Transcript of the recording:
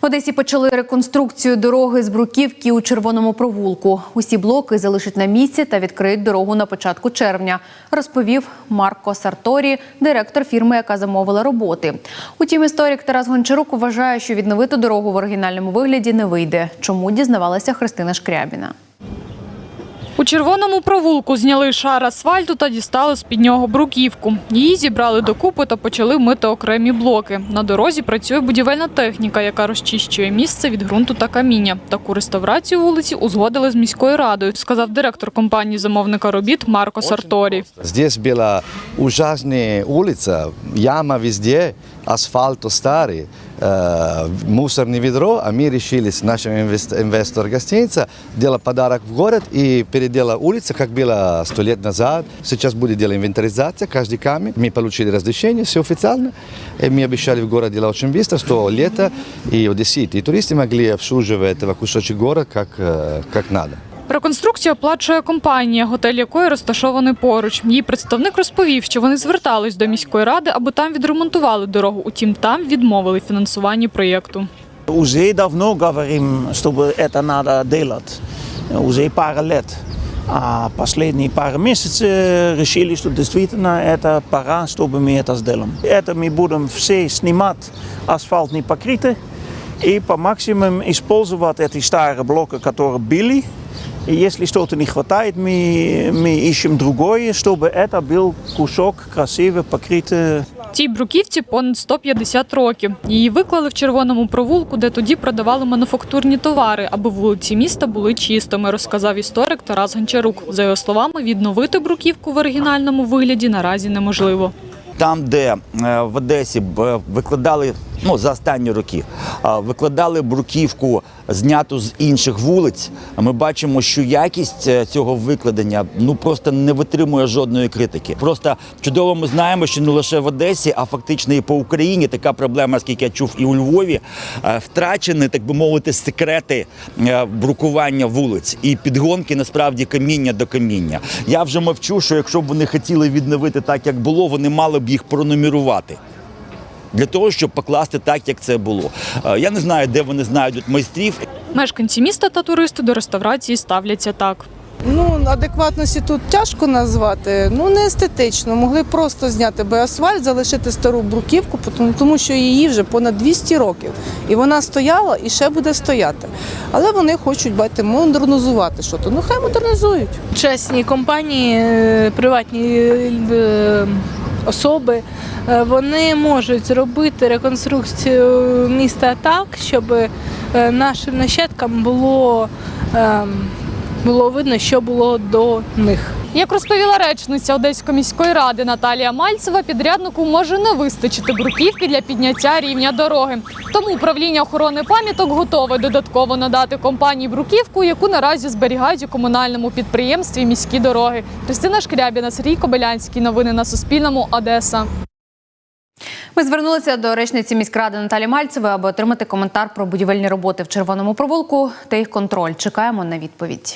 В Одесі почали реконструкцію дороги з бруківки у червоному провулку. Усі блоки залишать на місці та відкриють дорогу на початку червня, розповів Марко Сарторі, директор фірми, яка замовила роботи. Утім, історик Тарас Гончарук вважає, що відновити дорогу в оригінальному вигляді не вийде. Чому дізнавалася Христина Шкрябіна? У червоному провулку зняли шар асфальту та дістали з під нього бруківку. Її зібрали докупи та почали мити окремі блоки. На дорозі працює будівельна техніка, яка розчищує місце від ґрунту та каміння. Таку реставрацію вулиці узгодили з міською радою, сказав директор компанії замовника робіт Марко Сарторі. Здесь была ужасная улица, яма везде, асфальт старый, э, мусорное ведро, а мы решили с нашим инвест- инвестором гостиница делать подарок в город и переделать улицу, как было сто лет назад. Сейчас будет делать инвентаризация, каждый камень. Мы получили разрешение, все официально. И мы обещали в город делать очень быстро, что лето и одесситы, и туристы могли обслуживать этого кусочек города как, э, как надо. Реконструкцію оплачує компанія, готель якої розташований поруч. Її представник розповів, що вони звертались до міської ради, аби там відремонтували дорогу. Утім, там відмовили фінансуванні проєкту. Уже давно говорим, чтобы это надо делать. Уже пара лет. А последние пару месяцев решили, что действительно это пора, чтобы мы это сделаем. Это мы будем все снимать асфальтные покрытия и по максимуму использовать эти старые блоки, которые были. И если что-то не хватает, мы, мы ищем другое, чтобы это был кусок красиво покрытый Цій бруківці понад 150 років. Її виклали в червоному провулку, де тоді продавали мануфактурні товари, аби вулиці міста були чистими, розказав історик Тарас Гончарук. За його словами, відновити бруківку в оригінальному вигляді наразі неможливо. Там, де е, в Одесі б, викладали ну, за останні роки, викладали бруківку, зняту з інших вулиць, ми бачимо, що якість е, цього викладення ну просто не витримує жодної критики. Просто чудово ми знаємо, що не лише в Одесі, а фактично і по Україні така проблема, скільки я чув, і у Львові е, втрачені, так би мовити, секрети е, брукування вулиць і підгонки насправді каміння до каміння. Я вже мовчу, що якщо б вони хотіли відновити так, як було, вони мали б їх пронумерувати. Для того, щоб покласти так, як це було. Е, Я не знаю, де вони знайдуть майстрів. Мешканці міста та туристи до реставрації ставляться так. Ну, адекватності тут тяжко назвати. Ну, не естетично. Могли просто зняти би асфальт, залишити стару бруківку, тому- тому що її вже понад 200 років. І вона стояла і ще буде стояти. Але вони хочуть бачите, модернізувати щось. Ну, хай модернізують. чесні компанії, е, приватні е, особи, е, вони можуть зробити реконструкцію міста так, щоб е, нашим нащадкам було, ем, було видно, що було до них. Як розповіла речниця Одеської міської ради Наталія Мальцева, підряднику може не вистачити бруківки для підняття рівня дороги. Тому управління охорони пам'яток готове додатково надати компанії бруківку, яку наразі зберігають у комунальному підприємстві міські дороги. Христина Шкрябіна, Сергій Кобилянський. Новини на Суспільному. Одеса. Ми звернулися до речниці міськради Наталі Мальцевої, аби отримати коментар про будівельні роботи в червоному провулку та їх контроль. Чекаємо на відповідь.